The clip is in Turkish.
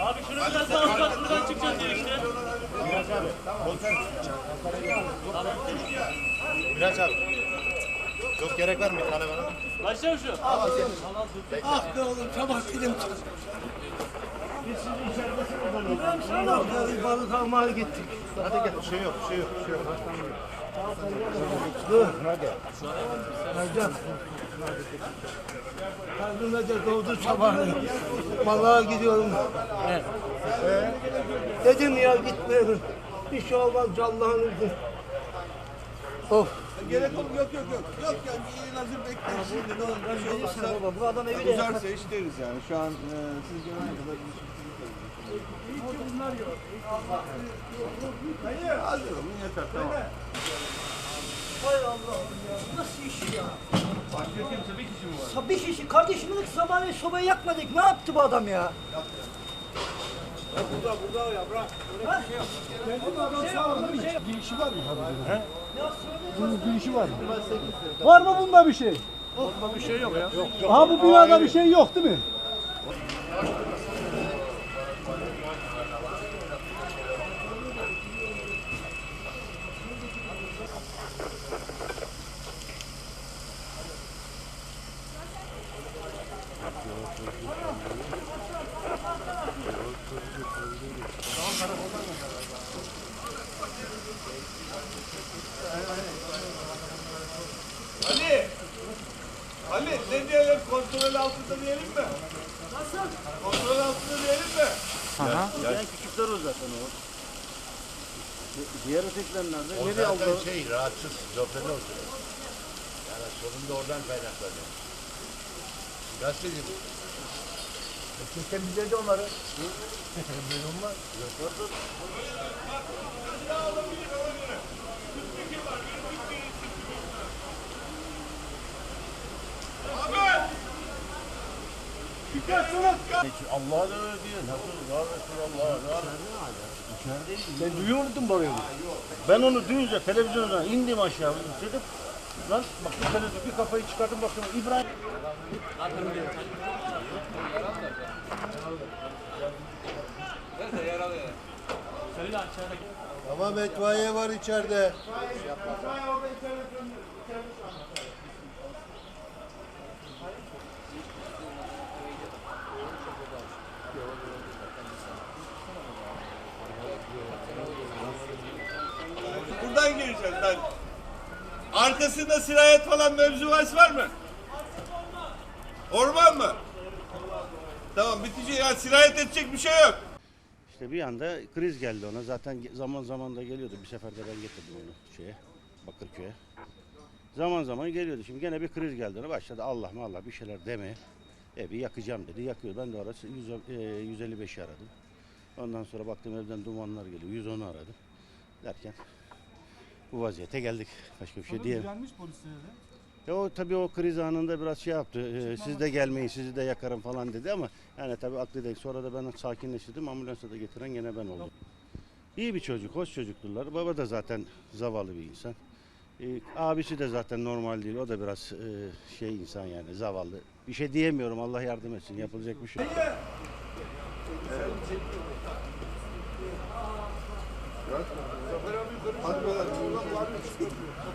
Abi şunu biraz daha uzat buradan çıkacağız diye işte. Miraç abi. Çok gerek var mı bir tane bana? Başla şu. Ah be oğlum sabah dedim. Sabah dedim balık almaya gittik. Hadi gel. Bir şey yok, bir şey yok, bir şey yok. Dur. Ercan. Kalbime de doldu sabahleyin. Balığa gidiyorum. Dedim ya gitmeyelim. Bir şey olmaz Allah'ın izniyle. Of. Gerek yok yok yok yok. Yok yani bir iyi nazır bekleyin şimdi ne olur. Bir şey olmazsa bu adam evi de uzarsa iş deriz yani. Şu an e, siz gelene kadar bir şey Hazır olun yeter tamam. Hay Allah'ım ya. Nasıl iş ya? Başka kimse bir kişi mi var? Bir kişi. Kardeşimin sabahleyin sobayı yakmadık. Ne yaptı bu adam ya? Var mı bunda bir şey? Bunda bir şey yok ya. Yok, Aha bu binada bir şey yok değil mi? Ali! Ali ne diyelim kontrol altında diyelim mi? Nasıl? Kontrol altında diyelim mi? Yani küçükler o zaten o. Diğer ötekiler nerede? Nereye aldı? Zaten şey rahatsız, şoförü oldu. Yani sorun da oradan kaynaklanıyor. Gazeteci bu. Kim temizledi onları? Böyle olmaz. Allah'a da öyle diyor. Nasıl? Ya Resulallah. Ya Sen duyuyor muydun? Ben onu duyunca televizyondan indim aşağı dedim. Lan baktım televizyon bir kafayı çıkardım baktım İbrahim. Söyle aşağıda. Tamam etfaiye var içeride. Buradan gireceğiz ben. Arkasında sirayet falan mevzu var mı? Orman mı? Tamam bitici ya sirayet edecek bir şey yok. İşte bir anda kriz geldi ona. Zaten zaman zaman da geliyordu. Bir sefer de ben getirdim onu şeye, Bakırköy'e. Zaman zaman geliyordu. Şimdi gene bir kriz geldi ona. Başladı Allah mı Allah bir şeyler demeye. Evi yakacağım dedi. Yakıyor. Ben de orası 100, e, 155'i aradım. Ondan sonra baktım evden dumanlar geliyor. 110'u aradım. Derken bu vaziyete geldik. Başka bir şey diyemem. Gelmiş polislere de. Ya o tabii o kriz anında biraz şey yaptı. e, siz de gelmeyin, sizi de yakarım falan dedi ama yani tabii aklı değil. Sonra da ben sakinleştirdim. Ambulansa da getiren gene ben oldum. İyi bir çocuk, hoş çocukturlar. Baba da zaten zavallı bir insan. E, abisi de zaten normal değil. O da biraz e, şey insan yani zavallı. Bir şey diyemiyorum. Allah yardım etsin. Yapılacak bir şey. yok. Hadi.